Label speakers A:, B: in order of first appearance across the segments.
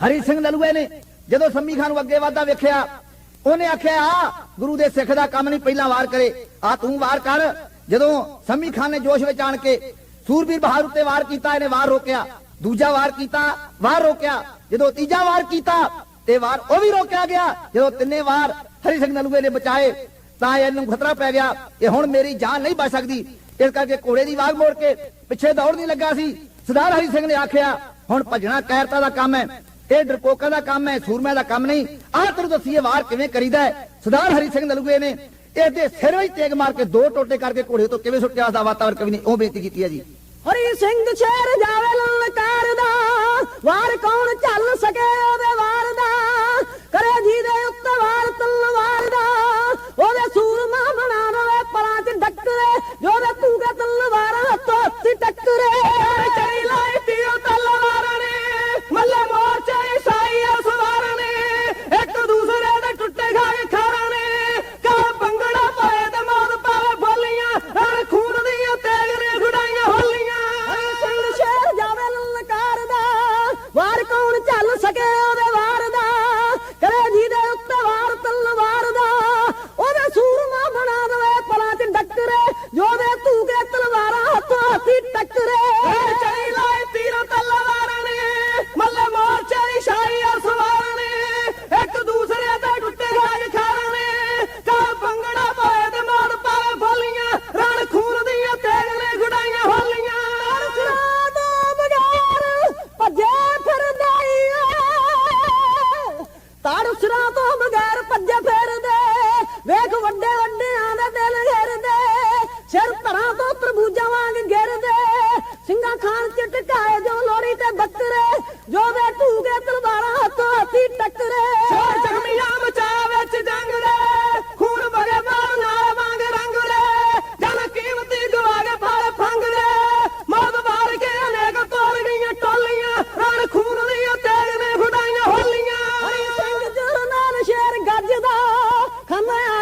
A: ਹਰੀ ਸਿੰਘ ਨਲੂਏ ਨੇ ਜਦੋਂ ਸੰਮੀ ਖਾਨ ਨੂੰ ਅੱਗੇ ਵਾਧਾ ਵੇਖਿਆ, ਉਹਨੇ ਆਖਿਆ ਆ ਗੁਰੂ ਦੇ ਸਿੱਖ ਦਾ ਕੰਮ ਨਹੀਂ, ਪਹਿਲਾਂ ਵਾਰ ਕਰੇ। ਆ ਤੂੰ ਵਾਰ ਕਰ। ਜਦੋਂ ਸੰਮੀ ਖਾਨ ਨੇ ਜੋਸ਼ ਵਿੱਚ ਆਣ ਕੇ ਸੂਰਬੀਰ ਬਹਾਦਰ ਉੱਤੇ ਵਾਰ ਕੀਤਾ, ਇਹਨੇ ਵਾਰ ਰੋਕਿਆ। ਦੂਜਾ ਵਾਰ ਕੀਤਾ, ਵਾਰ ਰੋਕਿਆ। ਜਦੋਂ ਤੀਜਾ ਵਾਰ ਕੀਤਾ, ਤੇ ਵਾਰ ਉਹ ਵੀ ਰੋਕਿਆ ਗਿਆ। ਜਦੋਂ ਤਿੰਨੇ ਵਾਰ ਹਰੀ ਸਿੰਘ ਨਲੂਏ ਨੇ ਬਚਾਏ, ਤਾਂ ਇਹਨੂੰ ਖਤਰਾ ਪੈ ਗਿਆ ਇਹ ਹੁਣ ਮੇਰੀ ਜਾਨ ਨਹੀਂ ਬਚ ਸਕਦੀ। ਇਸ ਕਰਕੇ ਘੋੜੇ ਦੀ ਵਾਗ ਮੋੜ ਕੇ ਪਿੱਛੇ ਦੌੜ ਨਹੀਂ ਲੱਗਾ ਸੀ। ਸਰਦਾਰ ਹਰੀ ਸਿੰਘ ਨੇ ਆਖਿਆ, ਹੁਣ ਭੱਜਣਾ ਕੈਰਤਾ ਦਾ ਕੰਮ ਹੈ। ਇਹ ਡਰਪੋਕਾਂ ਦਾ ਕੰਮ ਹੈ ਸੂਰਮਿਆਂ ਦਾ ਕੰਮ ਨਹੀਂ। ਆਹ ਤੈਨੂੰ ਦੱਸੀਏ ਵਾਰ ਕਿਵੇਂ ਕਰੀਦਾ ਹੈ? ਸਰਦਾਰ ਹਰੀ ਸਿੰਘ ਨਲੂਏ ਨੇ ਇਹਦੇ ਸਿਰ ਵਿੱਚ ਤੇਗ ਮਾਰ ਕੇ ਦੋ ਟੋਟੇ ਕਰਕੇ ਘੋੜੇ ਤੋਂ ਕਿਵੇਂ ਸੁੱਟਿਆ ਦਾ ਵਾਤਾਵਰ ਕਵੀ ਨੇ ਉਹ ਬੇਨਤੀ ਕੀਤੀ ਹੈ ਜੀ।
B: ਹਰੀ ਸਿੰਘ ਸ਼ੇਰ ਜਾਵੇ ਲਲਕਾਰ ਦਾ ਵਾਰ ਕੌਣ ਚੱਲ ਸਕੇ ਉਹਦੇ ਹੱਥੀ ਟੱਕਰੇ ਚੜੀ ਲਾਏ ਤੀਰੋ ਤਲਵਾਰਾਂ ਨੇ। ਮੱਲੇ ਮੋਰਚੇ ਦੀ ਸ਼ਾਹੀ ਸਵਾਰ ਨੇ। ਇੱਕ ਦੂਸਰੇ ਤੇ ਟੁੱਟੇ ਰਾਜ ਖਾਰਾਂ ਨੇ। ਕਾ ਬੰਗੜਾ ਪਾਏ ਤੇ ਮਾਰ ਪਾਵੇ ਬੋਲੀਆਂ ਰਣ ਖੂਨ ਦੀਆਂ ਤੇਗ ਨੇ ਗੁਡਾਈਆਂ ਹੋਲੀਆਂ। ਅਰਸਰਾ ਦਾ ਬਗਾਰ ਭੱਜੇ ਫਿਰਦਾ ਈ ਤਾੜ ਸਿਰਾਂ ਤੋਂ ਬਗੈਰ ਭੱਜੇ ਫਿਰਦੇ। ਵੇਖ ਵੱਡੇ ਵੱਡਿਆਂ ਦੇ ਦਿਲ ਘਿਰਦੇ। ਸਿਰ ਧਰਾਂ ਤੋਂ ਖਾਨ ਚ ਟਕਾਏ ਜੋ ਲੋੜੀ ਤੇ ਬੱਕਰੇ ਜੋ ਵੇ ਟੂਗੇ ਤਲਵਾਰਾਂ ਹੱਥੋਂ ਹੱਥੀ ਟੱਕਰੇ। ਛੋੜ ਜ਼ਖਮੀਆਂ ਮਚਾ ਵਿੱਚ ਜੰਗ ਦੇ ਖੂਨ ਮਰੇ ਮਾਰ ਨਾਲ ਵਾਂਗ ਰੰਗ ਲੈ ਜਨ ਕੀਮਤੀ ਗਵਾ ਕੇ ਫਲ ਫੰਗ ਲੈ ਮੌਤ ਮਾਰ ਕੇ ਅਨੇਕ ਤੋਲ ਗਈਆਂ ਟੋਲੀਆਂ ਰਣ ਖੂਨ ਦੀਆਂ ਤੇਗ ਨੇ ਫੜਾਈਆਂ ਹੋਲੀਆਂ। ਹਰੀ ਸਿੰਘ ਜੁਰ ਨਾਲ ਸ਼ੇਰ ਗੱਜਦਾ ਖੰਮਿਆ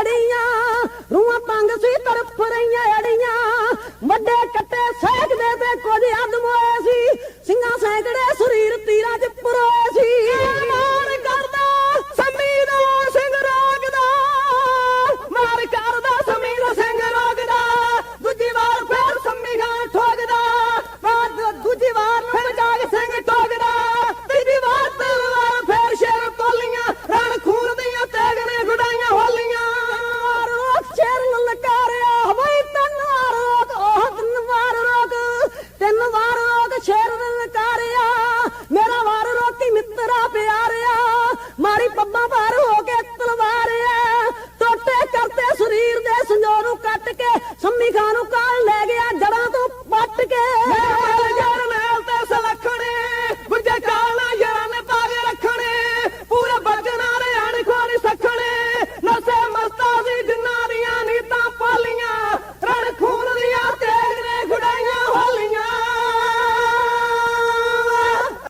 B: ਖੜੀਆਂ ਰੂਹਾਂ ਪੰਗ ਸੀ ਤੜਫ ਰਹੀਆਂ ਬੰਮਾ ਬਾਹਰ ਹੋ ਕੇ ਤਲਵਾਰਿਆ ਟੋਟੇ ਕਰਤੇ ਸਰੀਰ ਦੇ ਸੰਜੋਰ ਨੂੰ ਕੱਟ ਕੇ ਸੰਮੀ ਖਾਨ ਨੂੰ ਕਾਲ ਲੈ ਗਿਆ।